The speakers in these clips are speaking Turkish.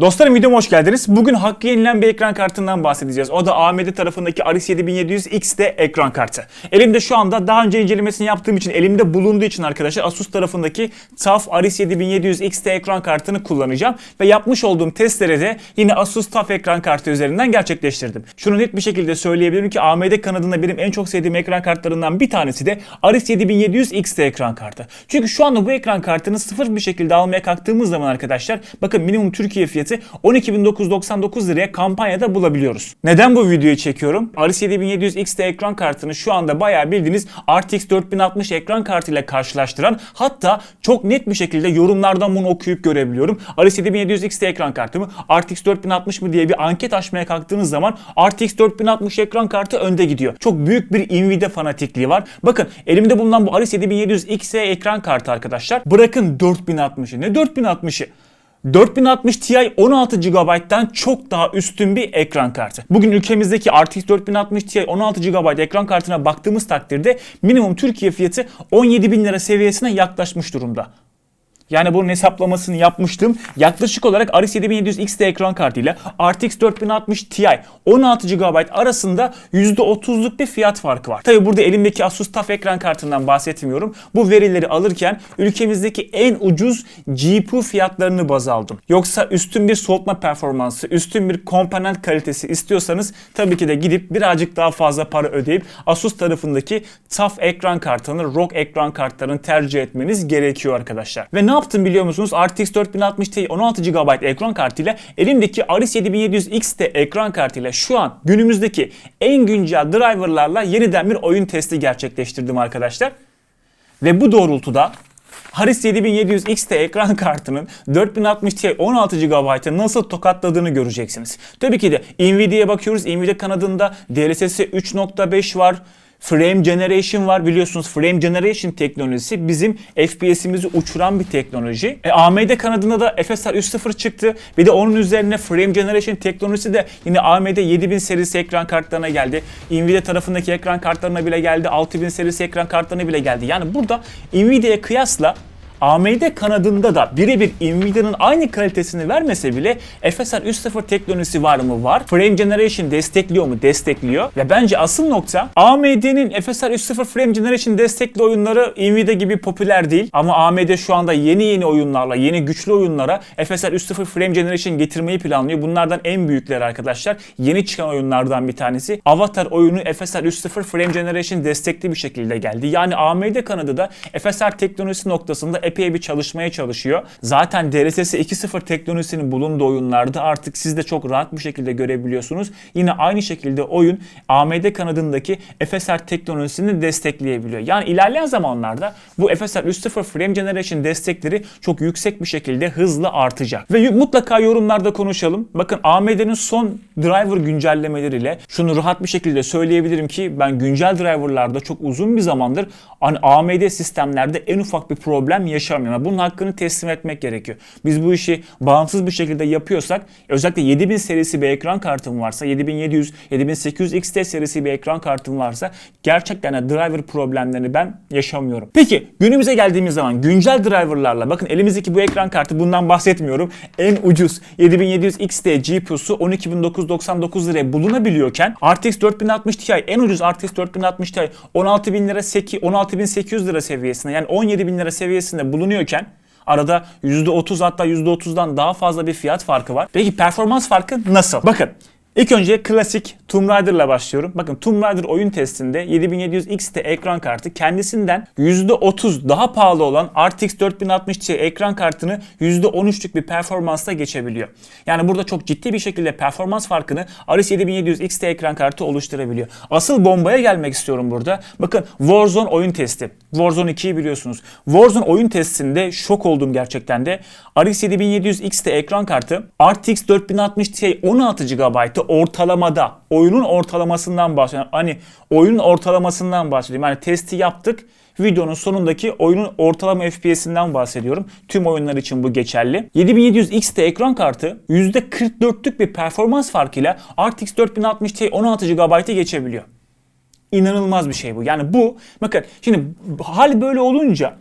Dostlarım videoma hoş geldiniz. Bugün hakkı yenilen bir ekran kartından bahsedeceğiz. O da AMD tarafındaki RX 7700 XT ekran kartı. Elimde şu anda daha önce incelemesini yaptığım için, elimde bulunduğu için arkadaşlar Asus tarafındaki TUF RX 7700 XT ekran kartını kullanacağım. Ve yapmış olduğum testleri de yine Asus TUF ekran kartı üzerinden gerçekleştirdim. Şunu net bir şekilde söyleyebilirim ki AMD kanadında benim en çok sevdiğim ekran kartlarından bir tanesi de RX 7700 XT ekran kartı. Çünkü şu anda bu ekran kartını sıfır bir şekilde almaya kalktığımız zaman arkadaşlar bakın minimum Türkiye fiyatı 12.999 liraya kampanyada bulabiliyoruz. Neden bu videoyu çekiyorum? RX 7700 XT ekran kartını şu anda bayağı bildiğiniz RTX 4060 ekran kartıyla karşılaştıran hatta çok net bir şekilde yorumlardan bunu okuyup görebiliyorum. RX 7700 XT ekran kartı mı? RTX 4060 mı diye bir anket açmaya kalktığınız zaman RTX 4060 ekran kartı önde gidiyor. Çok büyük bir Nvidia fanatikliği var. Bakın elimde bulunan bu RX 7700 XT ekran kartı arkadaşlar. Bırakın 4060'ı. Ne 4060'ı? 4060 Ti 16 GB'dan çok daha üstün bir ekran kartı. Bugün ülkemizdeki RTX 4060 Ti 16 GB ekran kartına baktığımız takdirde minimum Türkiye fiyatı 17.000 lira seviyesine yaklaşmış durumda. Yani bunun hesaplamasını yapmıştım. Yaklaşık olarak RX 7700 XT ekran kartıyla RTX 4060 Ti 16 GB arasında %30'luk bir fiyat farkı var. Tabi burada elimdeki Asus TUF ekran kartından bahsetmiyorum. Bu verileri alırken ülkemizdeki en ucuz GPU fiyatlarını baz aldım. Yoksa üstün bir soğutma performansı, üstün bir komponent kalitesi istiyorsanız tabii ki de gidip birazcık daha fazla para ödeyip Asus tarafındaki TUF ekran kartını, ROG ekran kartlarını tercih etmeniz gerekiyor arkadaşlar. Ve ne yaptım biliyor musunuz? RTX 4060 Ti 16 GB ekran kartıyla elimdeki RX 7700 XT ekran kartıyla şu an günümüzdeki en güncel driverlarla yeniden bir oyun testi gerçekleştirdim arkadaşlar. Ve bu doğrultuda Haris 7700 XT ekran kartının 4060 Ti 16 GB'ı nasıl tokatladığını göreceksiniz. Tabii ki de Nvidia'ya bakıyoruz. Nvidia kanadında DLSS 3.5 var. Frame Generation var biliyorsunuz Frame Generation teknolojisi bizim FPS'imizi uçuran bir teknoloji. E, AMD kanadında da FSR 3.0 çıktı. Bir de onun üzerine Frame Generation teknolojisi de yine AMD 7000 serisi ekran kartlarına geldi. Nvidia tarafındaki ekran kartlarına bile geldi. 6000 serisi ekran kartlarına bile geldi. Yani burada Nvidia'ya kıyasla AMD kanadında da birebir Nvidia'nın aynı kalitesini vermese bile FSR 3.0 teknolojisi var mı? Var. Frame Generation destekliyor mu? Destekliyor. Ve bence asıl nokta AMD'nin FSR 3.0 Frame Generation destekli oyunları Nvidia gibi popüler değil. Ama AMD şu anda yeni yeni oyunlarla, yeni güçlü oyunlara FSR 3.0 Frame Generation getirmeyi planlıyor. Bunlardan en büyükleri arkadaşlar. Yeni çıkan oyunlardan bir tanesi. Avatar oyunu FSR 3.0 Frame Generation destekli bir şekilde geldi. Yani AMD kanadı da FSR teknolojisi noktasında epey bir çalışmaya çalışıyor. Zaten DLSS 2.0 teknolojisinin bulunduğu oyunlarda artık siz de çok rahat bir şekilde görebiliyorsunuz. Yine aynı şekilde oyun AMD kanadındaki FSR teknolojisini destekleyebiliyor. Yani ilerleyen zamanlarda bu FSR 3.0 Frame Generation destekleri çok yüksek bir şekilde hızla artacak. Ve mutlaka yorumlarda konuşalım. Bakın AMD'nin son driver güncellemeleriyle şunu rahat bir şekilde söyleyebilirim ki ben güncel driverlarda çok uzun bir zamandır hani AMD sistemlerde en ufak bir problem yaşamıyorum. Bunun hakkını teslim etmek gerekiyor. Biz bu işi bağımsız bir şekilde yapıyorsak özellikle 7000 serisi bir ekran kartım varsa 7700, 7800 XT serisi bir ekran kartım varsa gerçekten driver problemlerini ben yaşamıyorum. Peki günümüze geldiğimiz zaman güncel driverlarla bakın elimizdeki bu ekran kartı bundan bahsetmiyorum. En ucuz 7700 XT GPU'su 12999 liraya bulunabiliyorken RTX 4060 Ti en ucuz RTX 4060 Ti 16000 lira 16800 lira seviyesinde yani 17000 lira seviyesinde bulunuyorken arada %30 hatta %30'dan daha fazla bir fiyat farkı var. Peki performans farkı nasıl? Bakın İlk önce klasik Tomb Raider'la başlıyorum. Bakın Tomb Raider oyun testinde 7700 XT ekran kartı kendisinden %30 daha pahalı olan RTX 4060 Ti ekran kartını %13'lük bir performansla geçebiliyor. Yani burada çok ciddi bir şekilde performans farkını RX 7700 XT ekran kartı oluşturabiliyor. Asıl bombaya gelmek istiyorum burada. Bakın Warzone oyun testi. Warzone 2'yi biliyorsunuz. Warzone oyun testinde şok oldum gerçekten de. RX 7700 XT ekran kartı RTX 4060 Ti 16 GB ortalamada oyunun ortalamasından bahsediyorum. Hani oyunun ortalamasından bahsediyorum. Yani testi yaptık. Videonun sonundaki oyunun ortalama FPS'inden bahsediyorum. Tüm oyunlar için bu geçerli. 7700 XT ekran kartı %44'lük bir performans farkıyla RTX 4060 Ti 16 GB'ı geçebiliyor. İnanılmaz bir şey bu. Yani bu bakın şimdi hal böyle olunca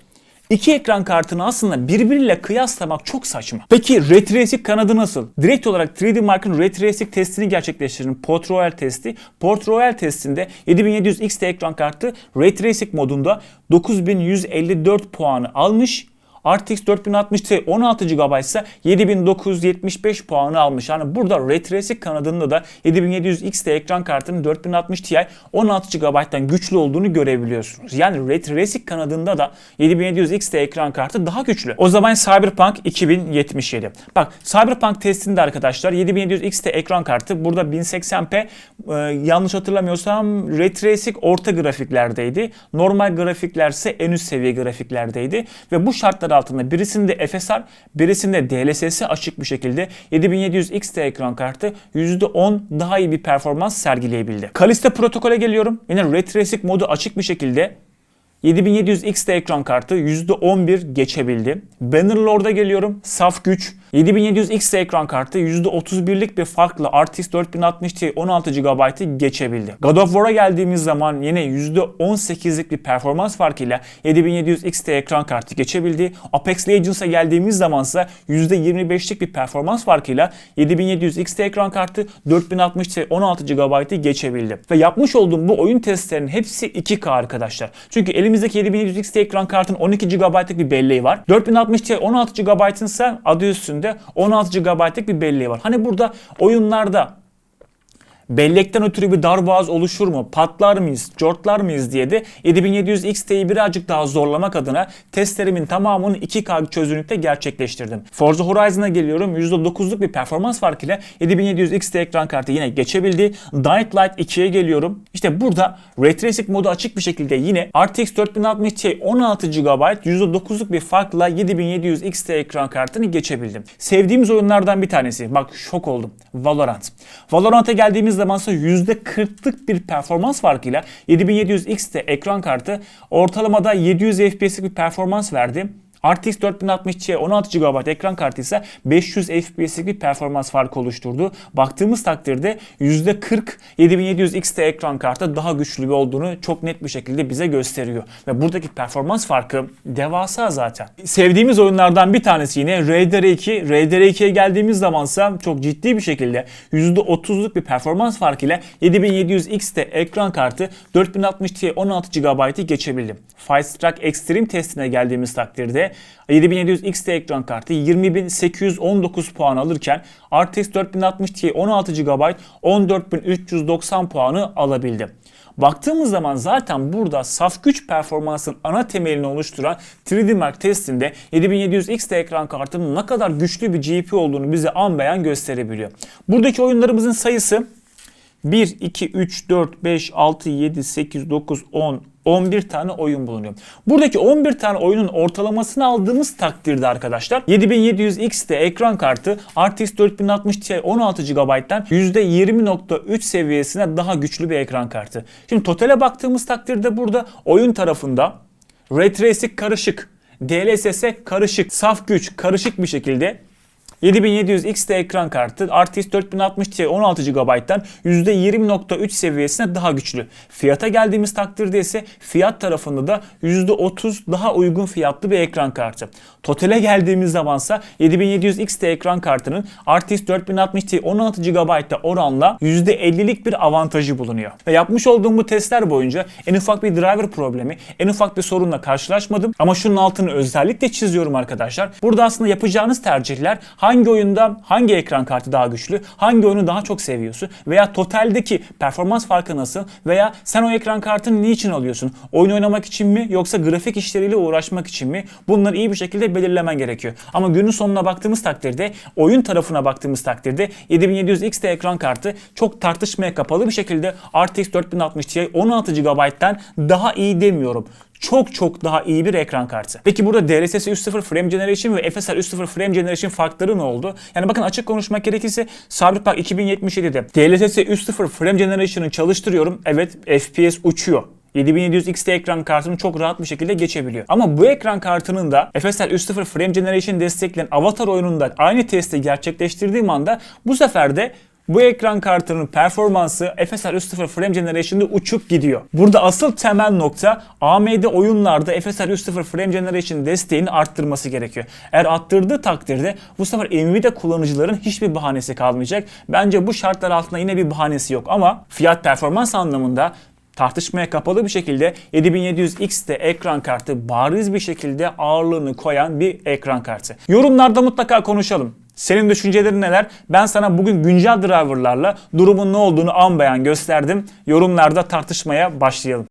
İki ekran kartını aslında birbiriyle kıyaslamak çok saçma. Peki Ray Tracing kanadı nasıl? Direkt olarak 3D Mark'ın Ray Tracing testini gerçekleştirin. Port Royal testi. Port Royal testinde 7700 XT ekran kartı Ray Tracing modunda 9154 puanı almış. RTX 4060 Ti 16 GB ise 7975 puanı almış. Yani burada Ray kanadında da 7700 XT ekran kartının 4060 Ti 16 GB'dan güçlü olduğunu görebiliyorsunuz. Yani Ray kanadında da 7700 XT ekran kartı daha güçlü. O zaman Cyberpunk 2077. Bak Cyberpunk testinde arkadaşlar 7700 XT ekran kartı burada 1080p e, yanlış hatırlamıyorsam Ray orta grafiklerdeydi. Normal grafiklerse en üst seviye grafiklerdeydi ve bu şartlar altında birisinde FSR, birisinde DLSS açık bir şekilde 7700 XT ekran kartı %10 daha iyi bir performans sergileyebildi. Kalista protokole geliyorum. Yine Ray Tracing modu açık bir şekilde 7700 XT ekran kartı %11 geçebildi. Bannerlord'a geliyorum. Saf güç. 7700 XT ekran kartı %31'lik bir farkla RTX 4060 Ti 16 GB'ı geçebildi. God of War'a geldiğimiz zaman yine %18'lik bir performans farkıyla 7700 XT ekran kartı geçebildi. Apex Legends'a geldiğimiz zaman ise %25'lik bir performans farkıyla 7700 XT ekran kartı 4060 Ti 16 GB'ı geçebildi. Ve yapmış olduğum bu oyun testlerinin hepsi 2K arkadaşlar. Çünkü elimizdeki 7700 XT ekran kartın 12 GB'lık bir belleği var. 4060 Ti 16 GB'ın ise adı üstünde 16 GB'lık bir belleği var. Hani burada oyunlarda bellekten ötürü bir darboğaz oluşur mu, patlar mıyız, cortlar mıyız diye de 7700 XT'yi birazcık daha zorlamak adına testlerimin tamamını 2K çözünürlükte gerçekleştirdim. Forza Horizon'a geliyorum. %9'luk bir performans farkıyla 7700 XT ekran kartı yine geçebildi. Dying Light 2'ye geliyorum. İşte burada Ray Tracing modu açık bir şekilde yine RTX 4060 Ti 16 GB %9'luk bir farkla 7700 XT ekran kartını geçebildim. Sevdiğimiz oyunlardan bir tanesi. Bak şok oldum. Valorant. Valorant'a geldiğimiz zaman ise %40'lık bir performans farkıyla 7700 XT ekran kartı ortalamada 700 FPS'lik bir performans verdi. RTX 4060 Ti 16 GB ekran kartı ise 500 FPS'lik bir performans farkı oluşturdu. Baktığımız takdirde %40 7700 XT ekran kartı daha güçlü bir olduğunu çok net bir şekilde bize gösteriyor. Ve buradaki performans farkı devasa zaten. Sevdiğimiz oyunlardan bir tanesi yine Raider 2. Raider 2'ye geldiğimiz zamansa çok ciddi bir şekilde %30'luk bir performans farkıyla 7700 XT ekran kartı 4060 Ti 16 GB'ı geçebildi. Fight Strike Extreme testine geldiğimiz takdirde 7700 XT ekran kartı 20819 puan alırken RTX 4060 Ti 16 GB 14390 puanı alabildi. Baktığımız zaman zaten burada saf güç performansın ana temelini oluşturan 3D Mark testinde 7700 XT ekran kartının ne kadar güçlü bir GPU olduğunu bize an beyan gösterebiliyor. Buradaki oyunlarımızın sayısı 1, 2, 3, 4, 5, 6, 7, 8, 9, 10, 11 tane oyun bulunuyor. Buradaki 11 tane oyunun ortalamasını aldığımız takdirde arkadaşlar 7700 XT ekran kartı RTX 4060 Ti 16 GB'dan %20.3 seviyesine daha güçlü bir ekran kartı. Şimdi totale baktığımız takdirde burada oyun tarafında Ray Tracing karışık, DLSS karışık, saf güç karışık bir şekilde 7700 XT ekran kartı RTX 4060 Ti 16 GB'dan %20.3 seviyesine daha güçlü. Fiyata geldiğimiz takdirde ise fiyat tarafında da %30 daha uygun fiyatlı bir ekran kartı. Totale geldiğimiz zamansa 7700 XT ekran kartının RTX 4060 Ti 16 GB'da oranla %50'lik bir avantajı bulunuyor. Ve yapmış olduğum bu testler boyunca en ufak bir driver problemi, en ufak bir sorunla karşılaşmadım. Ama şunun altını özellikle çiziyorum arkadaşlar. Burada aslında yapacağınız tercihler hangi oyunda hangi ekran kartı daha güçlü, hangi oyunu daha çok seviyorsun veya totaldeki performans farkı nasıl veya sen o ekran kartını niçin alıyorsun? Oyun oynamak için mi yoksa grafik işleriyle uğraşmak için mi? Bunları iyi bir şekilde belirlemen gerekiyor. Ama günün sonuna baktığımız takdirde, oyun tarafına baktığımız takdirde 7700 XT ekran kartı çok tartışmaya kapalı bir şekilde RTX 4060 Ti 16 GB'den daha iyi demiyorum çok çok daha iyi bir ekran kartı. Peki burada DLSS 3.0 Frame Generation ve FSR 3.0 Frame Generation farkları ne oldu? Yani bakın açık konuşmak gerekirse Cyberpunk 2077'de DLSS 3.0 Frame Generation'ı çalıştırıyorum. Evet FPS uçuyor. 7700 XT ekran kartını çok rahat bir şekilde geçebiliyor. Ama bu ekran kartının da FSR 3.0 Frame Generation destekleyen Avatar oyununda aynı testi gerçekleştirdiğim anda bu sefer de Bu ekran kartının performansı FSR 3.0 Frame Generation'da uçup gidiyor. Burada asıl temel nokta AMD oyunlarda FSR 3.0 Frame Generation desteğini arttırması gerekiyor. Eğer arttırdığı takdirde bu sefer Nvidia kullanıcıların hiçbir bahanesi kalmayacak. Bence bu şartlar altında yine bir bahanesi yok ama fiyat performans anlamında tartışmaya kapalı bir şekilde 7700X'te ekran kartı bariz bir şekilde ağırlığını koyan bir ekran kartı. Yorumlarda mutlaka konuşalım. Senin düşüncelerin neler? Ben sana bugün güncel driverlarla durumun ne olduğunu an beyan gösterdim. Yorumlarda tartışmaya başlayalım.